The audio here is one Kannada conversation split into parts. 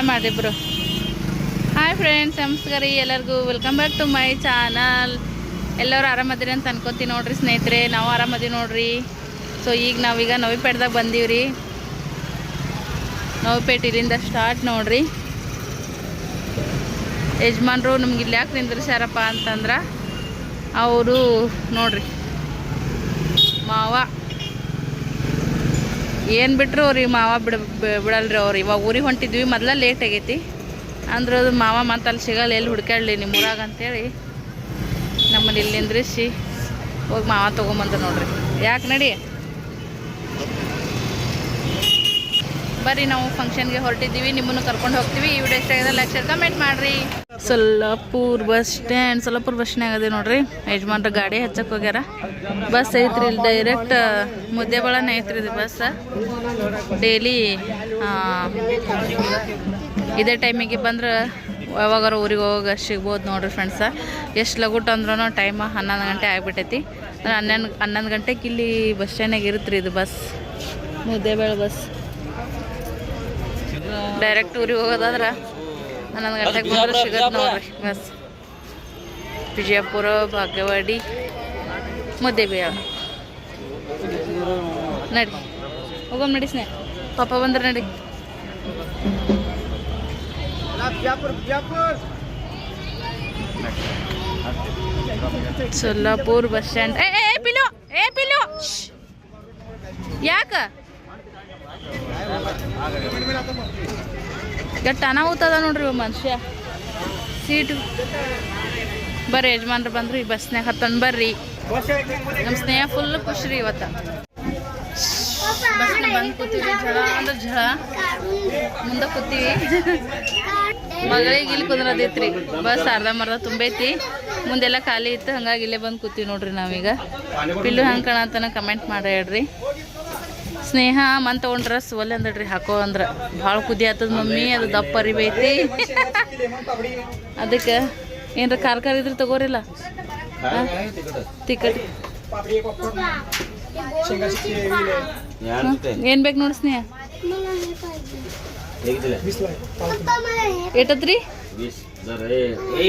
ಹಾಯ್ ಹಾಯ್ ಫ್ರೆಂಡ್ಸ್ ನಮಸ್ಕಾರ ರೀ ಎಲ್ಲರಿಗೂ. Welcome back to my channel ಎಲ್ಲರೂ ಆರಾಮದಿರಿ ಅಂತ ಅನ್ಕೋತೀನಿ ನೋಡ್ರಿ ಸ್ನೇಹಿತರೆ. ನಾವು ಆರಾಮದೀವಿ ನೋಡ್ರಿ. ಸೊ ಈಗ ನಾವೀಗ ನವಿಪೇಟ್ದಾಗ ಬಂದೀವ್ರಿ. ನವಿಪೇಟ್ ಇಲ್ಲಿಂದ ಸ್ಟಾರ್ಟ್ ನೋಡ್ರಿ. ಯಜಮಾನ್ರು ನಮ್ಗೆ ಇಲ್ಲಿ ಯಾಕೆ ನಿಂದ್ರಿಸ್ಯಾರಪ್ಪ ಅಂತಂದ್ರೆ, ಅವರು ನೋಡ್ರಿ. ಮಾವ. ಏನು ಬಿಟ್ಟರು ಅವ್ರಿಗೆ ಮಾವ ಬಿಡ ಬಿಡಲ್ರಿ ಅವ್ರು. ಇವಾಗ ಊರಿಗೆ ಹೊಂಟಿದ್ವಿ, ಮೊದಲ ಲೇಟ್ ಆಗೈತಿ. ಅಂದ್ರೆ ಅದು ಮಾವ ಮತ್ತೆ ಅಲ್ಲಿ ಸಿಗಲ್ಲ, ಎಲ್ಲಿ ಹುಡ್ಕಾಡ್ಲಿ ನಿಮ್ಮ ಊರಾಗ ಅಂತೇಳಿ. ನಮ್ಮನ್ನ ಇಲ್ಲಿ ನಿಂದ್ರಿಸಿ ಹೋಗಿ ಮಾವ ತೊಗೊಂಬಂದ್ರು ನೋಡ್ರಿ. ಯಾಕೆ ನಡಿ? ಬರ್ರಿ ನಾವು ಫಂಕ್ಷನ್ಗೆ ಹೊರಟಿದ್ದೀವಿ, ನಿಮ್ಮನ್ನು ಕರ್ಕೊಂಡು ಹೋಗ್ತೀವಿ. ಈ ವಿಡಿಯೋ ಇಷ್ಟ ಆಗಿದೆ ಲೈಕ್ ಕಮೆಂಟ್ ಮಾಡಿರಿ. Solapur bus stand Solapur bus stand ಆಗದೆ ನೋಡ್ರಿ. ಯಜಮಾನ್ರ ಗಾಡಿ ಹಚ್ಚಕ್ಕೆ ಹೋಗ್ಯಾರ. ಬಸ್ ಐತ್ರಿ ಇಲ್ಲಿ ಡೈರೆಕ್ಟ್ ಮುದ್ದೆಬಳನ ಐತ್ರಿ ಇದು ಬಸ್ ಡೈಲಿ ಇದೇ ಟೈಮಿಗೆ ಬಂದ್ರೆ ಯಾವಾಗಾರ ಊರಿಗೆ ಹೋಗೋ ಸಿಗ್ಬೋದು ನೋಡ್ರಿ ಫ್ರೆಂಡ್ಸ ಎಷ್ಟು ಲಗುಟ್ ಅಂದ್ರೂ ಟೈಮ್ ಹನ್ನೊಂದು ಗಂಟೆ ಆಗಿಬಿಟ್ಟೈತಿ. ಹನ್ನೊಂದು ಹನ್ನೊಂದು ಗಂಟೆಗೆ ಇಲ್ಲಿ ಬಸ್ ಸ್ಟ್ಯಾಂಡಾಗ ಇರುತ್ತೆ ಇದು ಬಸ್ ಮುದ್ದೇಬೇಳೆ ಬಸ್ ಡೈರೆಕ್ಟ್ ಊರಿಗೆ ಹೋಗೋದಾದ್ರೆ ಹನ್ನೊಂದು ಗಂಟೆಗೆ ಬಂದ್ರೆ ಸಿಗತ್ತೆ ನೋಡ್ರಿ. ಬಸ್. ವಿಜಯಪುರ ಭಾಗ್ಯವಾಡಿ ಮುದ್ದೇಬೇಳ ನಡಿ. ಹೋಗೋಣ ನಡಿ ಸ್ನೇಹ. ಪಾಪ ಬಂದ್ರೆ ನಡಿ. Solapur bus stand. ಏ ಏ, ಪಿಲು ಏ ಪಿಲು. ಯಾಕ? ಗಟ್ಟ ಅನಾಹುತದ ನೋಡ್ರಿ ಮನುಷ್ಯ. ಸೀಟು. ಬರ್ರಿ ಯಜಮಾನ್ರು ಬಂದ್ರು, ಈ ಬಸ್ನ್ಯಾಗ ಹತ್ತೊಂದು ಬರ್ರಿ. ನಮ್ಮ ಸ್ನೇಹ ಫುಲ್ ಖುಷಿ ರೀ ಇವತ್ತು. ಬಸ್ನ ಬಂದು ಕೂತೀವಿ ಝಳ ಅಂದ್ರೆ ಝಳ. ಮುಂದೆ ಕೂತೀವಿ. ಮಗಳಿಗೆ ಇಲ್ಲಿ ಕುಂದ್ರದೈತ್ರಿ. ಬಸ್ ಅರ್ಧ ಮರ್ಧ ತುಂಬೈತಿ. ಮುಂದೆಲ್ಲ ಖಾಲಿ ಇತ್ತು, ಹಂಗಾಗಿ ಇಲ್ಲೇ ಬಂದು ಕೂತೀವಿ ನೋಡ್ರಿ ನಾವೀಗ. ಪಿಲ್ಲು ಹಂಗೆ ಕಾಣತನ ಕಮೆಂಟ್ ಮಾಡಿ ಹೇಳ್ರಿ ಸ್ನೇಹ ಮನ್ ತೊಗೊಂಡ್ ಡ್ರೆಸ್ ಒಲ್ಲೆ ಅಂದಡ್ರಿ ಹಾಕೋ ಅಂದ್ರೆ. ಭಾಳ ಕುದಿ ಆತದ ಮಮ್ಮಿ ಅದು ದಪ್ಪ ಅರಿಬೈತಿ ಅದಕ್ಕೆ ಏನ್ರ ಖಾರ ಖಾರ ಇದ್ರೆ ತಗೋರಿಲ್ಲ? ತಿಕ್ಕಟ್ ಏನ್ ಬೇಕು ನೋಡಿ ಸ್ನೇಹ? ಏಟತ್ರಿ? हे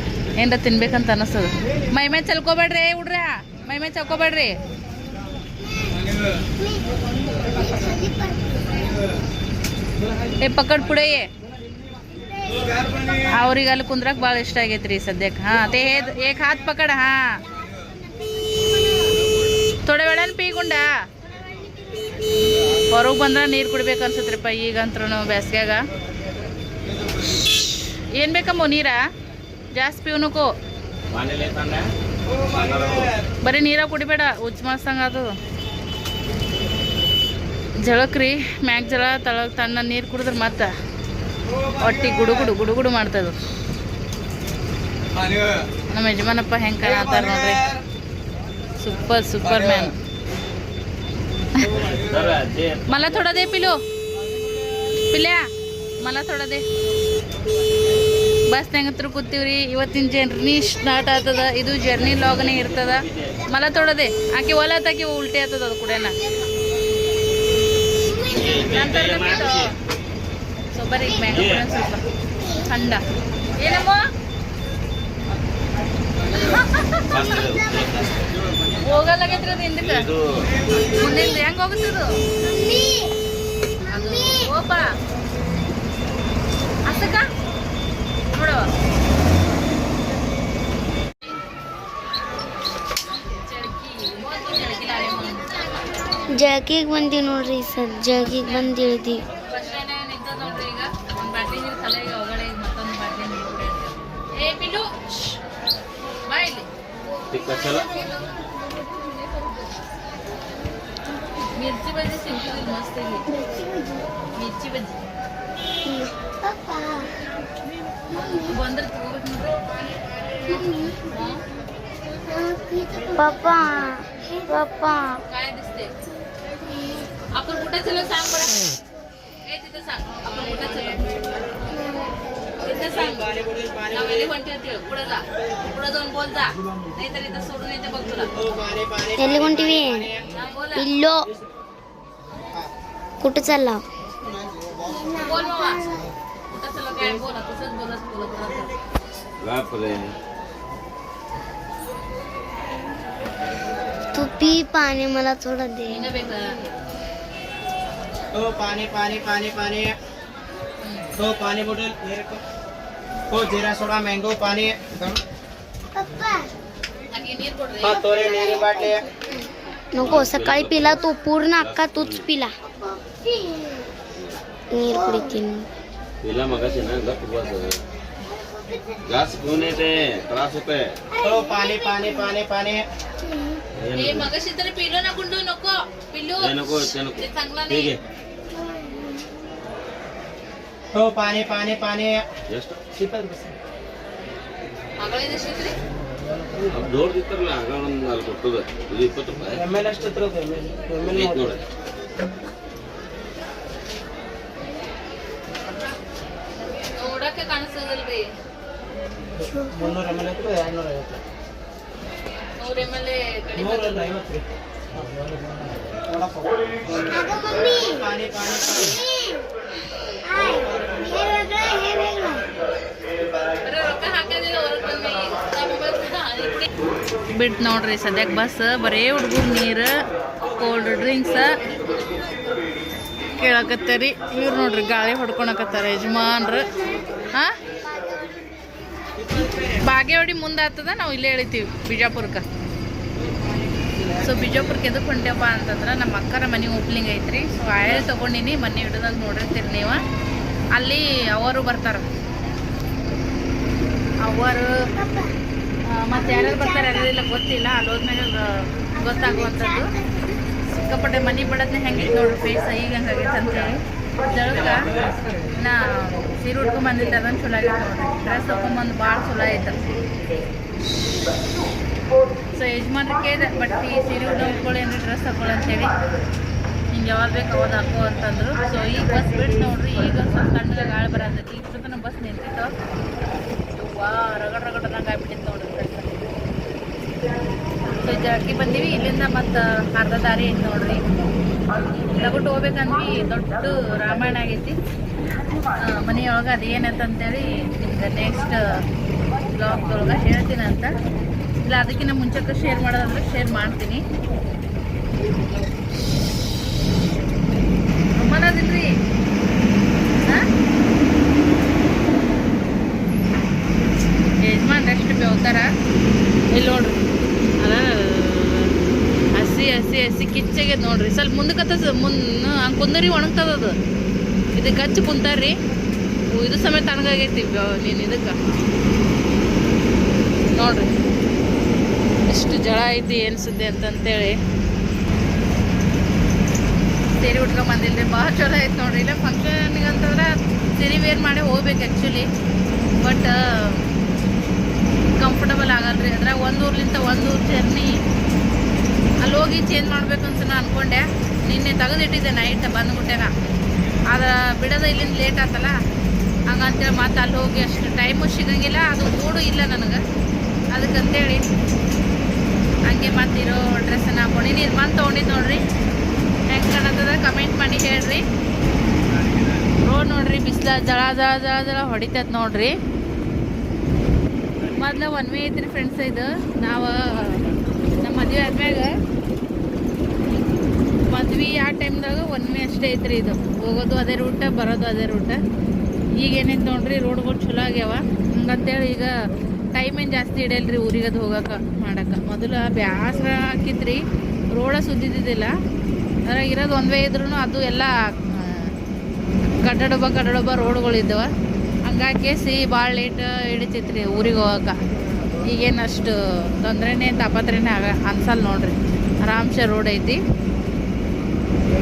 ಏನರ ತಿನ್ಬೇಕಂತ ಅನಿಸ್ತದ? ಮೈ ಮೈ ಚಲ್ಕೋಬೇಡ್ರಿ, ಹುಡ್ರ. ಮೈ ಮೈ ಚಲ್ಕೋಬೇಡ್ರಿ. ಏ ಪಕ್ಕಡ್ ಪುಡೇ. ಅವ್ರಿಗೆ ಅಲ್ಲಿ ಕುಂದ್ರಕ್ ಭಾಳ ಇಷ್ಟ ಆಗೈತ್ರಿ ಸದ್ಯಕ್ಕೆ ಹಾ, ತೇ ಏಕ್ ಹಾತ್ ಪಕಡ, ಹಾ. ಥೋಡೆ ವೇಳನ್ ಪೀಗುಂಡ ಹೊರಗೆ ಬಂದ್ರೆ ನೀರು ಕುಡ್ಬೇಕು ಅನ್ಸತ್ರಿಪ್ಪ ಈಗಂತ್ರೂ ಬ್ಯಾಸ್ಗ್ಯಾಗ. ಏನು ಬೇಕಮ್ಮ, ನೀರಾ? ಜಾಸ್ತಿ ಪೀವ್ನಕು पाण्याला येताना ಬರೀ ನೀರ ಕುಡಿಬೇಡ ಉಚ್ಚ ಮಾಡ್ಸಂಗ ಅದು ಜಳಕ್ರಿ ಮ್ಯಾಗ ಜಳ ತಳಗ್ ತಣ್ಣ ನೀರು ಕುಡಿದ್ರೆ ಮತ್ತೆ ಹೊಟ್ಟಿ ಗುಡುಗುಡು ಗುಡುಗುಡು ಮಾಡ್ತದ ನಮ್ಮ ಯಜಮಾನಪ್ಪ ಹೆಂಗೆ ಕಾಣತ್ತಾರ ನೋಡ್ರಿ ಸೂಪರ್ ಸೂಪರ್ ಮ್ಯಾನ್ तर ते मला थोडा दे पिलो पिल्या मला थोडा दे ಬಸ್ನಾಗ ಹತ್ರ ಕೂತೀವ್ರಿ. ಇವತ್ತಿನ ಜರ್ನಿ ಸ್ಟಾರ್ಟ್ ಆಗ್ತದ. ಇದು ಜರ್ನಿ ಲಾಗ್ನೇ ಇರ್ತದ. ಮಲ ತೊಡದೆ ಆಕೆ ಒಲ ತಾಕಿ ಉಲ್ಟಿ ಆಗ್ತದ ಅದು ಕೂಡ ಸೊ ಬರೀ ಮ್ಯಾಂಗೋ ಕೂಡ ಸ್ವಲ್ಪ ಥಂಡ ಏನಮ್ಮ? ಹೋಗಲ್ಲಾಗೈತ್ರಿ ಅದು ಹಿಂದಕ್ಕೆ? ಇದು ಮುಂದಿಂದ ಹೆಂಗ್ ಹೋಗುತ್ತದು ಅದು? ಓಪ. ಅಸಕ? ನೋಡವ ಜಗಿಗೆ ಬಂದೀವಿ ನೋಡ್ರಿ ಸರ್ ಜಗಿಗೆ ಬಂದು ಇಳ್ದಿ ನೋಡ್ರಿ ಈಗ ಒಂದು ಬಾಟ್ಲಿ ನೀರು ಖಾಲಿ पप्पा पप्पा काय दिसते आपण कुठे चलो सांग बरं ए तिथे सांग आपण कुठे चलो तिथे सांग नवेले म्हणते ते पुढे जा पुढे जाऊन बोल जा नाहीतर इथं सोडून येते बघ तुला तेली कोणती इल्लो कुठे चालला बोल बाबा तू पी पाणी मला थोडं दे. हो पाणी पाणी पाणी पाणी. हो पाणी बॉटल हो जिरा सोडा मँगो पाणी. नको सकाळी पिला तू पूर्ण अक्का तूच पिला. नीर पुढे तीन. तिला मगाशी ना गप्प बस जास्त घेऊन येते त्रास होतोय तो पानी पानी पानी पानी हे ए नको. मगाशी तरी पिलो ना गुंडू नको पिल्लू ते नको ते नको ते चांगलं ठीक नाही आहे तो पानी पानी पानी ಜಸ್ಟ್ ಮಗಳೇ ಎಷ್ಟಿದ್ರಿ ದೊಡ್ಡದಿತ್ತಲ್ಲ ಆಗ ಒಂದು ನಾಲ್ಕು ಕೊಟ್ಟದ ಇದು ಇಪ್ಪತ್ತು ರೂಪಾಯಿ ಎಮ್ ಎಲ್ ಅಷ್ಟು ಎಮ್ ಎಲ್ ಎಮ್ ಎಲ್ ಐತ್ ನೋಡಿ ಮುನ್ನೂರ ಎಂ ಎಲ್ ಐವತ್ತು. ನೂರ ಎಂ ಎಲ್ ಕಡಿಮೆ ನೂರ ಐವತ್ತು ರೀ. ವಡಾಪಾವ್. ಪಾನಿ ಪಾನಿ ಬಿಟ್ಟು ನೋಡ್ರಿ ಸದ್ಯಕ್ಕೆ ಬಸ್ ಬರೇ ಹುಡುಗರು ನೀರು ಕೋಲ್ಡ್ ಡ್ರಿಂಕ್ಸ್ ಕೇಳಕತ್ತರಿ. ಇವ್ರು ನೋಡ್ರಿ ಗಾಳಿ ಹೊಡ್ಕೊಳಕತ್ತಾರ ಯಜಮಾನ್ರು. ಹಾ? ಬಾಗೇವಾಡಿ ಮುಂದೆ ಆಗ್ತದ ನಾವು ಇಲ್ಲೇ ಹೇಳ್ತೀವಿ ಬಿಜಾಪುರಕ್ಕೆ. ಸೊ ಬಿಜಾಪುರಕ್ಕೆ ಎದಕ್ಕೆ ಹೊಂಟೇಪ್ಪ ಅಂತಂದ್ರೆ ನಮ್ಮ ಅಕ್ಕರ ಮನೆ ಓಪನಿಂಗ್ ಐತ್ರಿ. ಸೊ ಆಯಲ್ ತೊಗೊಂಡಿನಿ, ಮನೆ ಹಿಡಿದಾಗ ನೋಡಿರ್ತೀರಿ ನೀವು. ಅಲ್ಲಿ ಅವರು ಬರ್ತಾರೆ. ಅವರು ಮತ್ತು ಯಾರ್ಯಾರು ಬರ್ತಾರೆ ಯಾರಿಲ್ಲ ಗೊತ್ತಿಲ್ಲ ಅಲ್ಲಿ ಹೋದ್ಮೇಲೆ ಗೊತ್ತಾಗುವಂಥದ್ದು ಸಿಕ್ಕಾಪಟ್ಟೆ ಮನೆ ಬಿಡೋದನ್ನ ಹೆಂಗೆ ನೋಡ್ರಿ ಫೇಸ್ ಈಗ ಹಂಗಾಗೈತೆ ಅಂತೇಳಿ. ಜಳಕ? ನಾ ಸೀರೆ ಉಟ್ಕೊಂಡ್ ಬಂದಿದ್ದೆ ಅದನ್ನು ಚಲೋ ಆಗಿತ್ತು ಡ್ರೆಸ್ ಹಾಕೊಂಬಂದು ಭಾಳ ಚಲೋ ಆಯ್ತು. ಸೊ ಯಜಮಾನ್ರು ಕೇಳಿದೆ ಈ ಸೀರೆ ಉಟ್ಕೊಂಡು ಉಟ್ಕೊಳ್ಳಿ ಏನ್ರಿ ಡ್ರೆಸ್ ಅಂತೇಳಿ. ಹಿಂಗೆ ಯಾವಾಗ ಬೇಕು ಅವಾಗ ಹಾಕೋ ಅಂತಂದ್ರು. ಸೊ ಈಗ ಬಸ್ ಬಿಟ್ಟು ನೋಡ್ರಿ, ಈಗ ಸ್ವಲ್ಪ ತಣ್ಣಗೆ ಗಾಳಿ ಬರತ್ತೈತಿ ಈಗ ಸುತ್ತನ ಬಸ್ ನಿಂತಿತ್ತು. ವಾ ರಗಡ್ ರಗಡ್ ಅನ್ನಂಗೆ ಆಗ್ಬಿಟ್ಟಿತ್ತು ನೋಡ್ರಿ ಸೊ ಜಗ್ಗಿ ಬಂದೀವಿ. ಇಲ್ಲಿಂದ ಮತ್ತು ಅರ್ಧ ದಾರಿ ಐತೆ ನೋಡ್ರಿ. ಲಗುಟ್ ಹೋಗ್ಬೇಕಂದ್ವಿ. ದೊಡ್ಡ ರಾಮಾಯಣ ಆಗೈತಿ. ಮನೆಯೊಳಗೆ ಅದೇನಂತಂತೇಳಿ ನಿಮ್ಗೆ ನೆಕ್ಸ್ಟ್ ಬ್ಲಾಗ್ದೊಳಗೆ ಹೇಳ್ತೀನಿ ಅಂತ. ಇಲ್ಲ, ಅದಕ್ಕಿಂತ ಮುಂಚೆಕ್ಕೆ ಶೇರ್ ಮಾಡೋದಂದ್ರೆ ಶೇರ್ ಮಾಡ್ತೀನಿ. ಅಮ್ಮನದಿಲ್ರಿ ಯಜಮಾನ್ ಎಷ್ಟು ಬೇವ್ತಾರ ಇಲ್ಲಿ ನೋಡ್ರಿ. ಅಲ್ಲ ಹಸಿ ಹಸಿ ಕಿಚ್ಚಾಗ್ಯದ ಕಿಚ್ಚಗೆ ನೋಡ್ರಿ. ಸ್ವಲ್ಪ ಮುಂದಕ್ಕೆ ಮುನ್, ಹಂಗೆ ಕುಂದರಿ ಒಣಗ್ತದದು ಇದಕ್ಕೆ ಹಚ್ಚಿ ಕುಂತಾರ್ರಿ. ಇದು ಸಮೇತ ತಣ್ಣಗಾಗೈತಿ ನೀನು ಇದಕ್ಕೆ. ನೋಡ್ರಿ. ಎಷ್ಟು ಜಳ ಐತಿ, ಏನು ಸುದ್ದಿ ಅಂತಂತೇಳಿ. ಸೀರೆ ಉಟ್ಕೊಂಡ್ ಬಂದಿಲ್ರಿ. ಭಾಳ ಚಲೋ ಐತೆ ನೋಡ್ರಿ. ಇಲ್ಲ ಫಂಕ್ಷನ್ಗೆ ಅಂತಂದ್ರೆ ಸೀರೆ ವೇರ್ ಮಾಡಿ ಹೋಗ್ಬೇಕು ಆ್ಯಕ್ಚುಲಿ ಬಟ್ ಕಂಫರ್ಟಬಲ್ ಆಗಲ್ರಿ. ಅದ್ರಾಗ ಒಂದು ಊರ್ಲಿಂದ ಒಂದು ಊರು ಜರ್ನಿ ಅಲ್ಲಿ ಹೋಗಿ ಚೇಂಜ್ ಮಾಡಬೇಕು ಅಂತ ನಾನು ಅನ್ಕೊಂಡೆ. ನಿನ್ನೆ ತೆಗೆದಿಟ್ಟಿದ್ದೆ ನೈಟ್ ಬಂದ್ಬಿಟ್ಟೆನ. ಆದ್ರೆ ಬಿಡೋದು ಇಲ್ಲಿಂದ ಲೇಟ್ ಆತಲ್ಲ. ಹಂಗಂತೇಳಿ ಮತ್ತೆ ಅಲ್ಲಿ ಹೋಗಿ ಅಷ್ಟು ಟೈಮು ಸಿಗಂಗಿಲ್ಲ. ಅದು ಮೂಡು ಇಲ್ಲ ನನಗೆ. ಅದಕ್ಕಂತೇಳಿ ಹಂಗೆ ಮತ್ತಿರೋ ಡ್ರೆಸ್ಸನ್ನು ಹಾಕೊಂಡು. ನೀನು ಬಂದು ತೊಗೊಂಡಿದ್ದು ನೋಡ್ರಿ. ಹೆಂಗೆ ಕಾಣತ್ತದ ಕಮೆಂಟ್ ಮಾಡಿ ಹೇಳ್ರಿ. ರೋಡ್ ನೋಡ್ರಿ, ಬಿಸಿಲ ಜಳ ಜಳ ಜಳ ಜಳ ಹೊಡಿತದ ನೋಡ್ರಿ. ಮೊದ್ಲು ಒನ್ ವೇ ಐತ್ರಿ ಫ್ರೆಂಡ್ಸ್ ಇದು. ನಾವು ನಮ್ಮ ಮದುವೆ ಆದ್ಮ್ಯಾಗ ಮದ್ವೆ ಆ ಟೈಮ್ದಾಗ ಒನ್ ವೇ ಅಷ್ಟೇ ಐತ್ರಿ ಇದು. ಹೋಗೋದು ಅದೇ ರೂಟ ಬರೋದು ಅದೇ ರೂಟ ಈಗ ಏನೈತೆ ನೋಡ್ರಿ ರೋಡ್ಗಳು ಚಲೋ ಆಗ್ಯಾವ. ಹಂಗಂತೇಳಿ ಈಗ ಟೈಮ್ ಏನು ಜಾಸ್ತಿ ಇಡಲ್ರಿ ಊರಿಗೆ ಅದು ಹೋಗಕ್ಕೆ ಮಾಡಕ್ಕೆ ಮೊದಲು ಬ್ಯಾಸರ ಹಾಕಿದ್ರಿ ರೋಡ ಸುದ್ದಿದ್ದಿದ್ದಿಲ್ಲ ಅದ್ರಾಗ ಇರೋದು ಒಂದೇ ಇದ್ರೂ ಅದು ಎಲ್ಲ ಕಟ್ಟಡೊಬ್ಬ ಕಟ್ಟಡೊಬ್ಬ ರೋಡ್ಗಳಿದ್ದವ ಹಂಗಾಗಿ ಸಿ ಭಾಳ ಲೇಟ್ ಹಿಡಿತೈತ್ರಿ ಊರಿಗೆ ಹೋಗೋಕೆ. ಈಗೇನು ಅಷ್ಟು ತೊಂದರೆನೇ ತಾಪತ್ರೆನೇ ಆಗ ಅನ್ಸಲ್ಲ ನೋಡ್ರಿ. ಆರಾಮ್ಸೆ ರೋಡ್ ಐತಿ.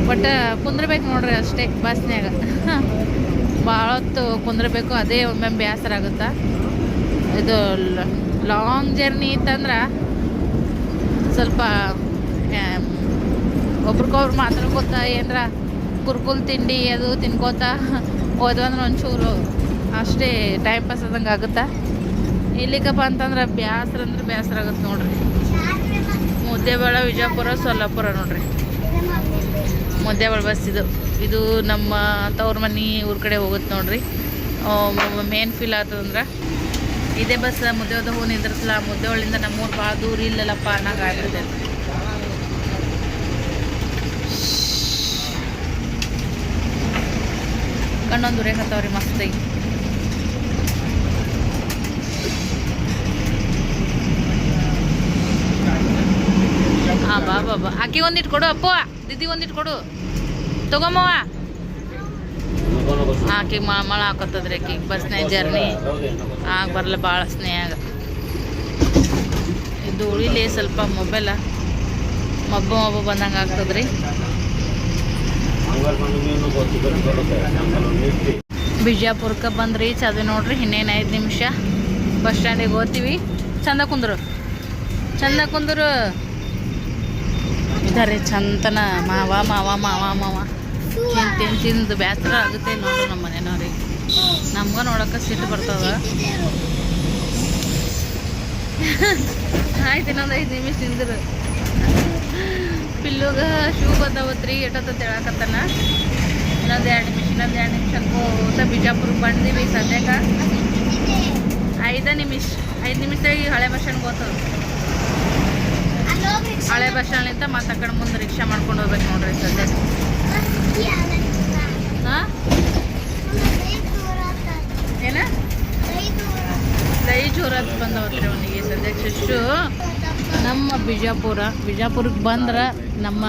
ಬಟ್ ಕುಂದ್ರಬೇಕು ನೋಡ್ರಿ ಅಷ್ಟೇ ಬಸ್ನ್ಯಾಗ ಭಾಳ ಹೊತ್ತು ಕುಂದ್ರಬೇಕು, ಅದೇ ಒಮ್ಮೆ ಬೇಸರ ಆಗುತ್ತಾ? ಇದು ಲಾಂಗ್ ಜರ್ನಿ ಇತ್ತಂದ್ರೆ ಸ್ವಲ್ಪ ಒಬ್ರಿಗೊಬ್ರು ಮಾತಾಡ್ಕೋತ ಏನರ? ಕುರ್ಕುಲ್ ತಿಂಡಿ ಅದು ತಿನ್ಕೋತ ಹೋದ್ವಂದ್ರೆ ಒಂಚೂರು ಅಷ್ಟೇ ಟೈಮ್ ಪಾಸ್ ಆದಂಗೆ ಆಗುತ್ತೆ? ಇಲ್ಲಿಗಪ್ಪ ಅಂತಂದ್ರೆ ಬೇಸರ ಅಂದ್ರೆ ಬೇಸರ ಆಗುತ್ತೆ ನೋಡ್ರಿ. ಮುದ್ದೇಬೇಳ ವಿಜಯಪುರ, ಸೊಲ್ಲಾಪುರ ನೋಡ್ರಿ. ಮುದ್ದೇಬೇಳ ಬಸ್ ಇದು ಇದು ನಮ್ಮ ತವ್ರ ಮನೆ ಊರ ಕಡೆ ಹೋಗುತ್ತೆ ನೋಡ್ರಿ. ಮೇನ್ ಫೀಲ್ ಆತದಂದ್ರೆ ಇದೇ ಬಸ್ ಮುದ್ದೇದ ಹೂ ನಿಂದ್ರಸಲ ನಮ್ಮ ನಮ್ಮೂರು ಭಾಳ ದೂರ ಇಲ್ಲಲ್ಲಪ್ಪ ಅನ್ನಂಗೆ ಆಗ್ತದೆ ಕಣ್ಣೊಂದು ಉರೇಕತ್ತವ್ರಿ ಮಸ್ತಾಗಿ ಹಾಂ ಅಕ್ಕಿ ಒಂದಿಟ್ಟು ಕೊಡು ಅಪ್ಪು ದಿದಿ ಒಂದಿಟ್ಟು ಕೊಡು ತಗೊಂಬವ ಆಕೆ ಮಳ ಮಳ ಹಾಕತ್ತದ್ರಿ ಬರ್ ಸ್ನೇಹ ಜರ್ನಿ ಆಗ ಬರಲ್ಲ ಭಾಳ ಸ್ನೇಹ ಇದು ಉಳಿಲಿ ಸ್ವಲ್ಪ ಮೊಬೈಲ ಮಬ್ಬ ಮಬ್ಬ ಬಂದಂಗೆ ಆಗ್ತದ್ರಿ. ಬಿಜಾಪುರಕ್ಕೆ ಬಂದ್ರಿ, ಚದು ನೋಡ್ರಿ, ಇನ್ನೇನು ಐದು ನಿಮಿಷ. ಬಸ್ ಸ್ಟ್ಯಾಂಡಿಗೆ ಹೋಗ್ತೀವಿ. ಚಂದ ಕುಂದ್ರು. ಚಂದ ಕುಂದ್ರು. ಇದಾರೆ ಚಂತನ. ಮಾವ ಮಾವ ಮಾವ ಮಾವ. ತಿಂದು ತಿಂದು ತಿಂದು ಬೇಸರ ಆಗುತ್ತೆ ನೋಡು ನಮ್ಮ ಮನೆಯವ್ರಿಗೆ. ನಮ್ಗೆ ನೋಡೋಕೆ ಸಿಟ್ಟು ಬರ್ತದ. ಆಯ್ತು, ಇನ್ನೊಂದು ಐದು ನಿಮಿಷ ನಿಂದ್ರು. ಪಿಲ್ಲುಗ ಶೂ ಬಂದವತ್ರಿ ಎಷ್ಟೊತ್ತ ಹೇಳಕತ್ತಾನ? ಇನ್ನೊಂದು ಎರಡು ನಿಮಿಷ, ಇನ್ನೊಂದು ಎರಡು ನಿಮಿಷ ಅನ್ಕೋತ ಬಿಜಾಪುರಕ್ಕೆ ಬಂದೀವಿ ಸದ್ಯಕ್ಕೆ. ಐದು ನಿಮಿಷ, ಐದು ನಿಮಿಷದಾಗ ಹಳೆ ಸ್ಟ್ಯಾಂಡ್ಗೆ ಹೋಗ್ತದೆ ಹಳೆ ಬಸ್ ಸ್ಟ್ಯಾಂಡ್ಲಿಂದ ಮತ್ತೆ ಕಡೆ ಮುಂದೆ ರಿಕ್ಷಾ ಮಾಡ್ಕೊಂಡು ಹೋಗ್ಬೇಕು ನೋಡ್ರಿ ಸದ್ಯ ಏನ? ಜೋರಾತ್ ಬಂದವತ್ರಿ ಅವನಿಗೆ ಸದ್ಯಕ್ಕೆ ಶಿಶು ನಮ್ಮ ಬಿಜಾಪುರ. ಬಿಜಾಪುರಕ್ಕೆ ಬಂದ್ರೆ ನಮ್ಮ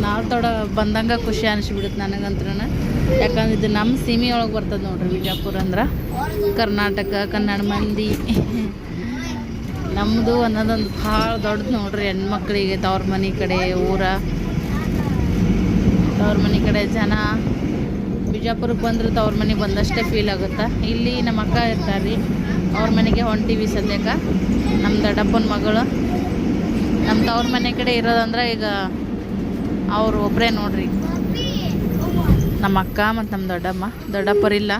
ನಾಲ್ತೊಡ ಬಂದಂಗೆ ಖುಷಿ ಅನಿಸ್ಬಿಡುತ್ತೆ ನನಗಂತ್ರ ಯಾಕಂದ್ರೆ ಇದು ನಮ್ಮ ಸೀಮೆ ಒಳಗೆ ಬರ್ತದೆ ನೋಡ್ರಿ ಬಿಜಾಪುರ ಅಂದ್ರೆ. ಕರ್ನಾಟಕ, ಕನ್ನಡ ಮಂದಿ. ನಮ್ಮದು ಅನ್ನೋದೊಂದು ಭಾಳ ದೊಡ್ಡದು ನೋಡ್ರಿ ಹೆಣ್ಮಕ್ಳಿಗೆ ತವ್ರ ಮನೆ ಕಡೆ, ಊರ. ತವ್ರ ಮನೆ ಕಡೆ ಜನ ಬಿಜಾಪುರಕ್ಕೆ ಬಂದ್ರೆ ತವ್ರ ಮನೆಗೆ ಬಂದಷ್ಟೇ ಫೀಲ್ ಆಗುತ್ತೆ? ಇಲ್ಲಿ ನಮ್ಮ ಅಕ್ಕ ಇರ್ತಾರೆ ರೀ ಅವ್ರ ಮನೆಗೆ ಹೊಂಟಿವಿ ಸದ್ಯಕ್ಕೆ. ನಮ್ಮ ದೊಡ್ಡಪ್ಪನ ಮಗಳು. ನಮ್ಮ ತವ್ರ ಮನೆ ಕಡೆ ಇರೋದಂದ್ರೆ ಈಗ ಅವರು ಒಬ್ಬರೇ ನೋಡ್ರಿ. ನಮ್ಮ ಅಕ್ಕ ಮತ್ತು ನಮ್ಮ ದೊಡ್ಡಮ್ಮ. ದೊಡ್ಡಪ್ಪರಿಲ್ಲ.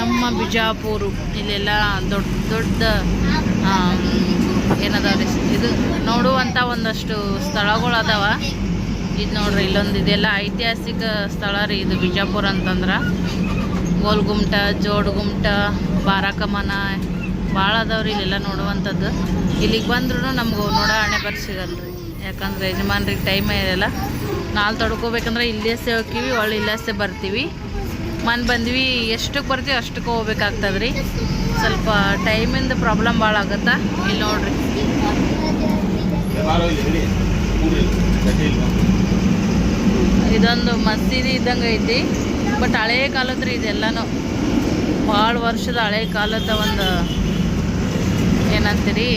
ನಮ್ಮ ಬಿಜಾಪುರು ಇಲ್ಲೆಲ್ಲ ದೊಡ್ಡ ದೊಡ್ಡ ಏನದಾವ್ರಿ ಇದು ನೋಡುವಂಥ ಒಂದಷ್ಟು ಸ್ಥಳಗಳು ಅದಾವ. ಇದು ನೋಡ್ರಿ ಇಲ್ಲೊಂದು ಇದೆಲ್ಲ ಐತಿಹಾಸಿಕ ಸ್ಥಳ ರೀ ಇದು ಬಿಜಾಪುರ ಅಂತಂದ್ರೆ. ಗೋಲ್ಗುಮ್ಟ, ಜೋಡ್ಗುಮ್ಟ, ಬಾರಾಕಮನ ಭಾಳ ಅದಾವ್ರಿ ಇಲ್ಲೆಲ್ಲ ನೋಡುವಂಥದ್ದು. ಇಲ್ಲಿಗೆ ಬಂದ್ರೂ ನಮ್ಗೆ ನೋಡೋ ಹಣೆ ಬರ್ ರೀ ಯಾಕಂದ್ರೆ ಯಜಮಾನ್ರಿಗೆ ಟೈಮೇ ಇರಲ್ಲ. ನಾಲ್ ತೊಡ್ಕೋಬೇಕಂದ್ರೆ ಇಲ್ಲೇ ಹೋಗ್ತೀವಿ ಒಳ್ಳೆ ಇಲ್ಲೇ ಬರ್ತೀವಿ. ಮನ್ ಬಂದ್ವಿ ಎಷ್ಟಕ್ಕೆ ಬರ್ತೀವಿ ಅಷ್ಟಕ್ಕೆ ಹೋಗ್ಬೇಕಾಗ್ತದೆ ರೀ ಸ್ವಲ್ಪ ಟೈಮಿಂದ ಪ್ರಾಬ್ಲಮ್ ಭಾಳ ಆಗುತ್ತಾ? ಇಲ್ಲಿ ನೋಡ್ರಿ. ಇದೊಂದು ಮಸೀದಿ ಇದ್ದಂಗೆ ಐತಿ. ಬಟ್ ಹಳೆ ಕಾಲದ ರೀ ಇದೆಲ್ಲನೂ. ಭಾಳ ವರ್ಷದ ಹಳೆ ಕಾಲದ ಒಂದು ಏನಂತೀರಿ?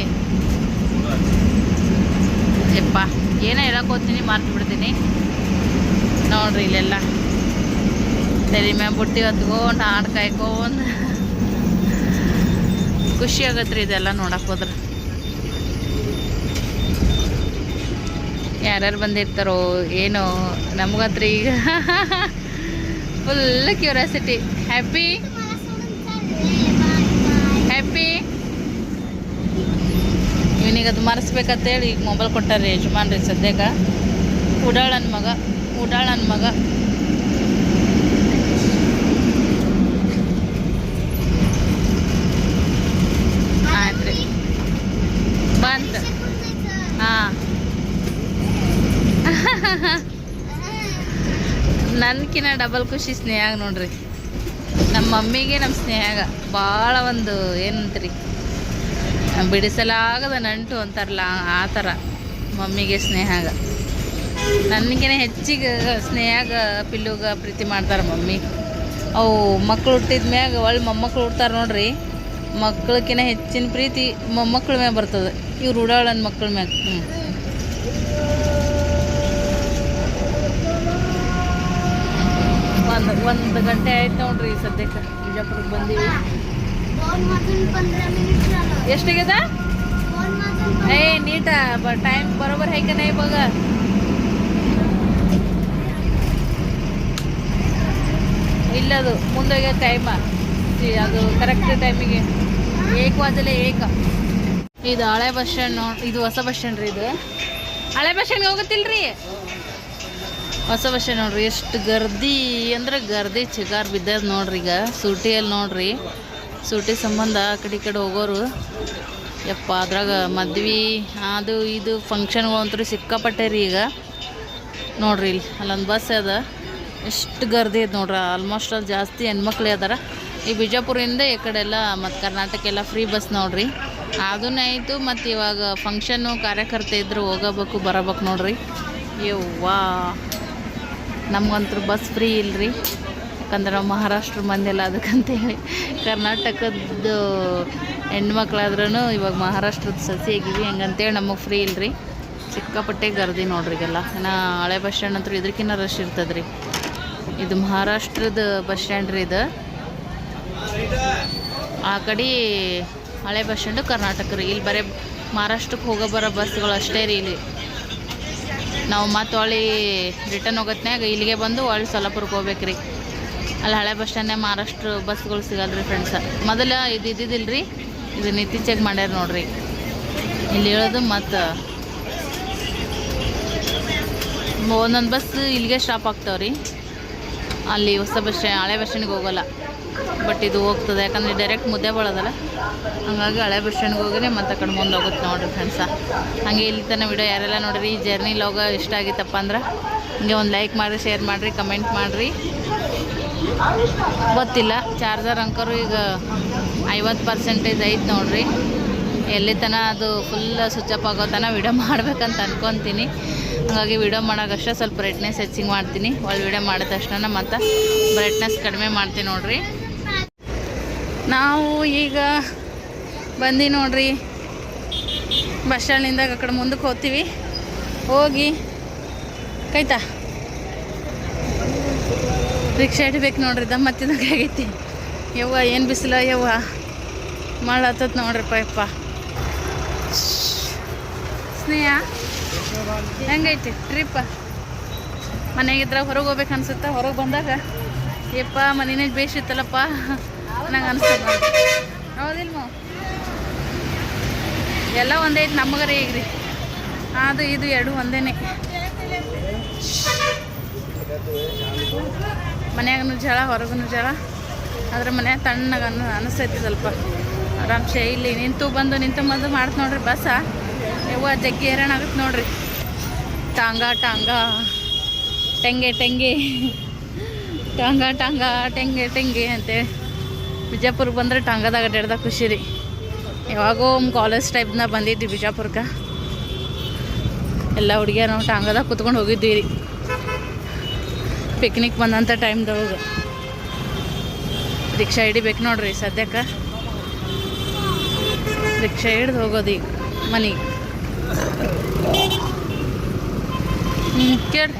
ಯಪ್ಪ ಏನೋ ಹೇಳಕ್ ಹೋಗ್ತೀನಿ, ಮಾರ್ತು ಬಿಡ್ತೀನಿ. ನೋಡ್ರಿ ಇಲ್ಲೆಲ್ಲ. ತಲೆ ಮ್ಯಾಗ ಬುಟ್ಟಿ ಹೊತ್ಕೊಂಡು ಹಾಡು ಕಾಯ್ಕೊಂಡು ಖುಷಿ ಆಗತ್ತೆ ರೀ ಇದೆಲ್ಲ ನೋಡಕ್ಕೆ ಹೋದ್ರೆ. ಯಾರ್ಯಾರು ಬಂದಿರ್ತಾರೋ ಏನೋ ನಮಗಂತ್ರ ಈಗ. ಫುಲ್ ಕ್ಯೂರಿಯಾಸಿಟಿ ಹ್ಯಾಪಿ ಹ್ಯಾಪಿ ಇವನಿಗೆ ಅದು ಮರೆಸ್ಬೇಕಂತೇಳಿ ಈಗ ಮೊಬೈಲ್ ಕೊಟ್ಟಾರೆ ಯಜಮಾನ್ರಿ ಸದ್ಯಕ್ಕೆ. ಉಡಾಳನ್ ಮಗ ಉಡಾಳನ್ ಮಗ ಆಯ್ತು ರೀ ಬಂತು ಹಾಂ ನನ್ಕಿನ ಡಬಲ್ ಖುಷಿ ಸ್ನೇಹ ನೋಡ್ರಿ. ನಮ್ಮ ಮಮ್ಮಿಗೆ ನಮ್ಮ ಸ್ನೇಹ ಭಾಳ ಒಂದು ಏನಂತ್ರಿ? ಬಿಡಿಸಲಾಗದ ನಂಟು ಅಂತಾರಲ್ಲ, ಆ ಥರ ಮಮ್ಮಿಗೆ ಸ್ನೇಹಾಗ ನನಗಿನ ಹೆಚ್ಚಿಗೆ ಸ್ನೇಹಾಗ ಪಿಲ್ಲುಗ ಪ್ರೀತಿ ಮಾಡ್ತಾರೆ ಮಮ್ಮಿ. ಅವು ಮಕ್ಕಳು ಹುಟ್ಟಿದ ಮ್ಯಾಗ ಒಳ್ಳೆ ಮೊಮ್ಮಕ್ಳು ಹುಡ್ತಾರೆ ನೋಡ್ರಿ. ಮಕ್ಳಕ್ಕಿಂತ ಹೆಚ್ಚಿನ ಪ್ರೀತಿ ಮೊಮ್ಮಕ್ಳ ಮ್ಯಾಗ ಬರ್ತದೆ. ಇವ್ರು ಉಡಾಳನ್ ಮಕ್ಳ ಮ್ಯಾಗ. ಹ್ಞೂ ಒಂದು ಒಂದು ಗಂಟೆ ಆಯ್ತು ನೋಡ್ರಿ ಸದ್ಯಕ್ಕೆ ಬಿಜಾಪುರಕ್ಕೆ ಬಂದೀವಿ. ಎಷ್ಟಾಗ್ಯದ? ಏ, ನೀಟ, ಬ ಟೈಮ್ ಬರೋಬರ್ ಹೈಕನ ಇವಾಗ? ಇಲ್ಲದು ಮುಂದೋಗ್ಯ ಟೈಮ ಅದು ಕರೆಕ್ಟ್ ಟೈಮಿಗೆ ಏಕವಾದಲೇ ಏಕ. ಇದು ಹಳೆ ಬಸ್ ಸ್ಟ್ಯಾಂಡ್ ನೋಡಿ, ಇದು ಹೊಸ ಬಸ್ ಸ್ಟ್ಯಾಂಡ್ ರೀ ಇದು. ಹಳೆ ಬಸ್ ಸ್ಟ್ಯಾಂಡ್ಗೆ ಹೋಗುತ್ತಿಲ್ರಿ? ಹೊಸ ಸ್ಟ್ಯಾಂಡ್ ನೋಡ್ರಿ, ಎಷ್ಟು ಗರ್ದಿ, ಅಂದ್ರೆ ಗರ್ದಿ ಚಿಗಾರ್ ಬಿದ್ದದ ನೋಡ್ರಿ ಈಗ. ಸೂಟಿಯಲ್ಲಿ ನೋಡ್ರಿ, ಸೂಟಿ ಸಂಬಂಧ ಆ ಕಡೆ ಈ ಕಡೆ ಹೋಗೋರು. ಯಪ್ಪ, ಅದ್ರಾಗ ಮದ್ವೆ, ಅದು ಇದು ಫಂಕ್ಷನ್ಗಳು ಅಂತೂ ಸಿಕ್ಕಾಪಟ್ಟೆ ರೀ ಈಗ. ನೋಡ್ರಿ ಇಲ್ಲಿ, ಅಲ್ಲೊಂದು ಬಸ್ ಅದ. ಎಷ್ಟು ಗರ್ದಿ ಇದೆ ನೋಡ್ರಿ ಆಲ್ಮೋಸ್ಟ್ ಅಲ್ಲಿ ಜಾಸ್ತಿ ಹೆಣ್ಮಕ್ಳೇ ಅದಾರ. ಈ ಬಿಜಾಪುರಿಂದ ಈ ಕಡೆ ಎಲ್ಲ, ಮತ್ತು ಕರ್ನಾಟಕ ಎಲ್ಲ ಫ್ರೀ ಬಸ್ ನೋಡ್ರಿ. ಅದನ್ನೇ ಆಯಿತು, ಮತ್ತು ಇವಾಗ ಫಂಕ್ಷನ್ನು ಕಾರ್ಯಕರ್ತೆ ಇದ್ರು ಹೋಗಬೇಕು, ಬರಬೇಕು ನೋಡ್ರಿ. ಯವ್ವಾ. ನಮ್ಗಂತೂ ಬಸ್ ಫ್ರೀ ಇಲ್ರಿ. ಯಾಕಂದ್ರೆ ನಾವು ಮಹಾರಾಷ್ಟ್ರ ಮಂದಿಲ್ಲ ಅದಕ್ಕಂತೇಳಿ ಕರ್ನಾಟಕದ್ದು ಹೆಣ್ಮಕ್ಳಾದ್ರೂ ಇವಾಗ ಮಹಾರಾಷ್ಟ್ರದ ಸಸಿ ಆಗಿವಿ, ಹೆಂಗಂತೇಳಿ ನಮಗೆ ಫ್ರೀ ಇಲ್ರಿ. ಸಿಕ್ಕಾಪಟ್ಟೆ ಗರ್ದಿ ನೋಡ್ರಿಗೆಲ್ಲ. ನಾ ಹಳೆ ಬಸ್ ಸ್ಟ್ಯಾಂಡ್ ಅಂತೂ ಇದಕ್ಕಿನ್ನ ರಶ್ ಇರ್ತದೆ ರೀ ಇದು ಮಹಾರಾಷ್ಟ್ರದ ಬಸ್ ಸ್ಟ್ಯಾಂಡ್ ರೀ ಇದು. ಆ ಕಡೆ ಹಳೆ ಬಸ್ ಸ್ಟ್ಯಾಂಡು ಕರ್ನಾಟಕ ರೀ. ಇಲ್ಲಿ ಬರೀ ಮಹಾರಾಷ್ಟ್ರಕ್ಕೆ ಹೋಗೋ ಬರೋ ಬಸ್ಗಳು ಅಷ್ಟೇ ರೀ ಇಲ್ಲಿ. ನಾವು ಮತ್ತೆ ಹೊಳ್ಳಿ ರಿಟರ್ನ್ ಹೋಗತ್ನಾಗ ಇಲ್ಲಿಗೆ ಬಂದು ಹೊಳ್ಳಿ ಸೊಲ್ಲಾಪುರಕ್ಕೆ ಹೋಗ್ಬೇಕ್ರಿ. ಅಲ್ಲಿ ಹಳೆ ಬಸ್ ಸ್ಟ್ಯಾಂಡ್ನಾಗ ಮಹಾರಾಷ್ಟ್ರ ಬಸ್ಗಳು ಸಿಗಲ್ರಿ ಫ್ರೆಂಡ್ಸ ಮೊದಲ ಇದು ಇದ್ದಿದ್ದಿಲ್ಲ ರೀ ಇದನ್ನ ಇತ್ತೀಚೆಗೆ ಮಾಡ್ಯಾರ ನೋಡ್ರಿ. ಇಲ್ಲಿ ಹೇಳೋದು ಮತ್ತು ಒಂದೊಂದು ಬಸ್ ಇಲ್ಲಿಗೆ ಸ್ಟಾಪ್ ಆಗ್ತಾವ್ರಿ. ಅಲ್ಲಿ ಹೊಸ ಬಸ್ ಹಳೆ ಬಸ್ ಸ್ಟ್ಯಾಂಡಿಗೆ ಹೋಗಲ್ಲ. ಬಟ್ ಇದು ಹೋಗ್ತದೆ. ಯಾಕಂದರೆ ಡೈರೆಕ್ಟ್ ಮುದ್ದೆ ಬಳದಲ್ಲ. ಹಂಗಾಗಿ ಹಳೆ ಬಸ್ ಸ್ಟ್ಯಾಂಡ್ಗೆ ಹೋಗಿರಿ ಮತ್ತೆ ಆ ಕಡೆ ಮುಂದೆ ಹೋಗುತ್ತೆ ನೋಡಿರಿ ಫ್ರೆಂಡ್ಸ ಹಾಗೆ ಇಲ್ಲಿ ತನಕ ವಿಡಿಯೋ ಯಾರೆಲ್ಲ ನೋಡಿರಿ ಈ ಜರ್ನಿ ಲೋಗ ಇಷ್ಟ ಆಗಿತ್ತಪ್ಪ ಅಂದ್ರೆ ಹಿಂಗೆ ಒಂದು ಲೈಕ್ ಮಾಡಿರಿ ಶೇರ್ ಮಾಡಿರಿ ಕಮೆಂಟ್ ಮಾಡಿರಿ. ಗೊತ್ತಿಲ್ಲ. ಚಾರ್ಜರ್ ಅಂಕರು ಈಗ ಐವತ್ತು ಪರ್ಸೆಂಟೇಜ್ ಐತೆ ನೋಡಿರಿ. ಎಲ್ಲಿ ಅದು ಫುಲ್ ಸ್ವಿಚ್ ಅಪ್ ಆಗೋ ತನಕ ವಿಡಿಯೋ ಮಾಡ್ಬೇಕಂತ ಅನ್ಕೊತೀನಿ. ಹಾಗಾಗಿ ವಿಡಿಯೋ ಮಾಡೋಕ್ಕಷ್ಟೇ ಸ್ವಲ್ಪ ಬ್ರೈಟ್ನೆಸ್ ಹೆಚ್ಚಿಂಗ್ ಮಾಡ್ತೀನಿ. ಒಳ್ಳೆ ವಿಡಿಯೋ ಮಾಡಿದ ತಕ್ಷಣ ಮತ್ತು ಬ್ರೈಟ್ನೆಸ್ ಕಡಿಮೆ ಮಾಡ್ತೀನಿ ನೋಡ್ರಿ. ನಾವು ಈಗ ಬಂದು ನೋಡ್ರಿ, ಬಸ್ ಸ್ಟ್ಯಾಂಡಿಂದ ಆ ಕಡೆ ಮುಂದಕ್ಕೆ ಹೋಗ್ತೀವಿ. ಹೋಗಿ, ಕೈತಾ? ರಿಕ್ಷಾ ಹಿಡಿಬೇಕು ನೋಡ್ರಿ ದಮ್ ಹತ್ತಿದಾಗ ಆಗೈತಿ. ಯವ್ವ, ಏನು ಬಿಸಿಲ, ಯವ್ವ? ಮಳೆ ಹತ್ತತ್ ನೋಡ್ರಿಪ್ಪ, ಯಪ್ಪ. ಸ್ನೇಹ, ಹೆಂಗೈತಿ ಟ್ರಿಪ್ಪ ಮನೆಗಿದ್ರೆ ಹೊರಗೆ ಹೋಗ್ಬೇಕು ಅನ್ಸುತ್ತೆ? ಹೊರಗೆ ಬಂದಾಗ? ಯಪ್ಪ, ಮನೇನೇ ಬೇಸಿತ್ತಲ್ಲಪ್ಪ ನಂಗೆ ಅನಿಸ್ತದೆ ಹೌದಿಲ್ಲ ಮಾವು ಎಲ್ಲ ಒಂದೇ ಐತಿ ನಮಗರ ಈಗ ರೀ ಅದು ಇದು ಎರಡು ಒಂದೇನೆ. ಮನ್ಯಾಗನು ಜಳ ಹೊರಗೂ ಜಳ. ಆದ್ರೆ ಮನ್ಯಾಗ ತಣ್ಣಗೆ ಅನ್ನ ಅನಿಸ್ತೈತಿ ಸ್ವಲ್ಪ. ಆರಾಮ್ಸೆ, ಇಲ್ಲಿ ನಿಂತು ಬಂದು ನಿಂತು ಬಂದು ಮಾಡ್ತು ನೋಡ್ರಿ ಬಸ್ಸ ಯವ್ವ, ಜಗ್ಗಿ ಹೈರಾಣ ಆಗುತ್ತೆ ನೋಡ್ರಿ. ಟಾಂಗ ಟಾಂಗ. ಟೆಂಗೆ ಟೆಂಗೆ. ಟಾಂಗ ಟಾಂಗ, ಟೆಂಗೆ ಟೆಂಗೆ ಅಂತೇಳಿ. ಬಿಜಾಪುರಕ್ಕೆ ಬಂದ್ರೆ ಟಾಂಗದಾಗ ಅಡ್ಡಾಡ್ದ ಖುಷಿ ರೀ. ಯಾವಾಗೋ ಕಾಲೇಜ್ ಟೈಪ್ನ ಬಂದಿದ್ವಿ ಬಿಜಾಪುರ್ಗೆ. ಎಲ್ಲ ಹುಡುಗಿಯರು ನಾವು ಟಾಂಗದಾಗ ಕುತ್ಕೊಂಡು ಹೋಗಿದ್ದೀವಿ ರೀ. ಪಿಕ್ನಿಕ್ ಬಂದಂಥ ಟೈಮ್ದೊಳಗೆ ರಿಕ್ಷಾ ಹಿಡಿಬೇಕು ನೋಡ್ರಿ ಸದ್ಯಕ್ಕೆ. ರಿಕ್ಷಾ ಹಿಡ್ದು ಹೋಗೋದು ಈಗ ಮನೆಗೆ. ಕೇಳಿ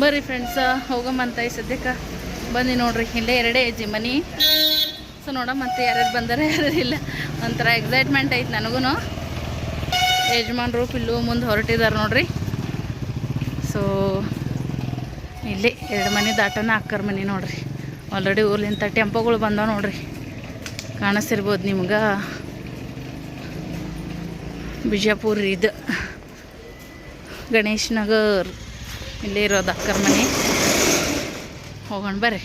ಬರ್ರಿ ಫ್ರೆಂಡ್ಸ ಹೋಗಮ್ಮಂತ ಈ ಸದ್ಯಕ್ಕೆ. ಬಂದು ನೋಡ್ರಿ ಇಲ್ಲೇ ಎರಡೇ ಐತಿ ಮನೆ ಸೊ ನೋಡ ಮತ್ತೆ ಯಾರ್ಯಾರು ಬಂದಾರ ಯಾರ್ಯಾರು ಇಲ್ಲ. ಒಂಥರ ಎಕ್ಸೈಟ್ಮೆಂಟ್ ಐತೆ ನನಗೂ ಯಜಮಾನ್ರು, ಪಿಲ್ಲು ಮುಂದೆ ಹೊರಟಿದ್ದಾರೆ ನೋಡ್ರಿ. ಸೊ ಇಲ್ಲಿ ಎರಡು ಮನೆ ದಾಟನ ಅಕ್ಕರ ಮನೆ ನೋಡ್ರಿ. ಆಲ್ರೆಡಿ ಊರ್ಲಿಂತ ಟೆಂಪೋಗಳು ಬಂದವ ನೋಡ್ರಿ. ಕಾಣಿಸ್ತಿರ್ಬೋದು ನಿಮ್ಗೆ. ಬಿಜಾಪುರ ಇದು. ಗಣೇಶ್ ನಗರ್. ಇಲ್ಲೇ ಇರೋದು ಅಕ್ಕರ ಮನೆ. ಹೋಗೋಣ ಬರ್ರಿ.